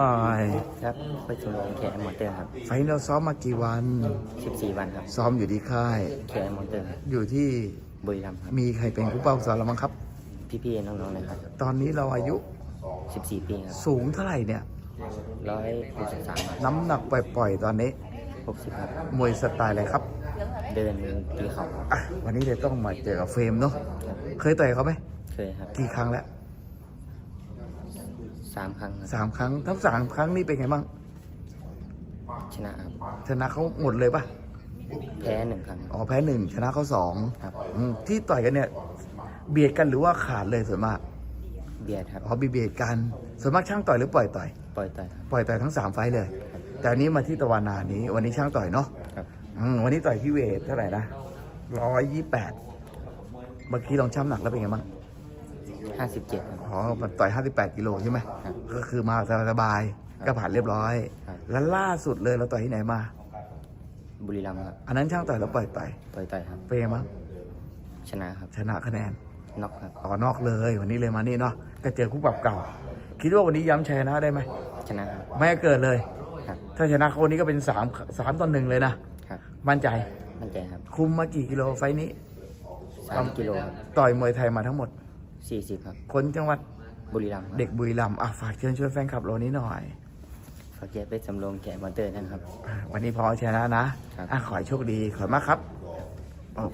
อ่อยครับไปชมรมแคร์มอนเตอร์ครับ ไฟล์เราซ้อมมากี่วัน 14 วันครับ ซ้อมอยู่ที่ค่ายแคร์มอนเตอร์ครับอยู่ที่บุรีรัมย์ครับ มีใครเป็นผู้เป้าสอนเราบ้างครับ พี่ๆ น้องๆนะครับ ตอนนี้เราอายุ 14 ปีครับสูงเท่าไหร่เนี่ย163ครับน้ำหนักปล่อยๆตอนนี้60ครับ มวยสไตล์อะไรครับเดินตีเข่าครับ อะวันนี้เลยต้องมาเจอกับเฟรมเนาะครับเคยต่อยเขาไหมเคยครับ กี่ครั้งแล้ว สามครั้งครับสามครั้งทั้งสามครั้งนี้เป็นไงบ้างชนะครับชนะเขาหมดเลยปะแพ้หนึ่งครั้งอ๋อแพ้หนึ่งชนะเขาสองครับอืมที่ต่อยกันเนี่ย เบียดกันหรือว่าขาดเลยส่วนมากเบียดครับ อ๋อเบียดกันส่วนมากช่างต่อยหรือปล่อยต่อย ปล่อยต่อยครับ ปล่อยต่อยทั้งสามไฟต์เลย แต่อันนี้มาที่ตะวันนานี้ วันนี้ช่างต่อยเนาะครับ อืมวันนี้ต่อยที่เวทเท่าไหร่นะร้อยยี่แปดเมื่อกี้ลองช่ำหนักแล้วเป็นไงบ้าง 57ครับอ๋อมันต่อยห้าสิบแปดกิโลใช่ไหม ครับก็คือมาสบายๆก็ผ่านเรียบร้อย ครับ แล้วล่าสุดเลยเราต่อยที่ไหนมา บุรีรัมย์ครับอันนั้นช่างต่อยแล้วปล่อยต่อยปล่อยต่อยครับ เป็นไงบ้างชนะครับชนะคะแนนน็อกครับอ๋อนอกเลย วันนี้เลยมานี่เนาะ ก็เจอคู่ปรับเก่า คิดว่าวันนี้ย้ำชัยชนะได้ไหม ชนะครับ ไม่ให้เกิดเลย ครับ ถ้าชนะเขาวันนี้ก็เป็นสามสามต่อหนึ่งเลยนะ ครับ มั่นใจ มั่นใจครับคุมมากี่กิโลไฟต์นี้3กิโลครับต่อยมวยไทยมาทั้งหมด 40ครับ คนจังหวัดบุรีรัมย์ครับเด็กบุรีรัมย์อะฝากเชิญชวนแฟนคลับเรานี้หน่อยฝากแยกไปสำรองแคร์มอนเตอร์นะครับอะวันนี้พอชนะนะครับ อะขอให้โชคดีขอบคุณมากครับ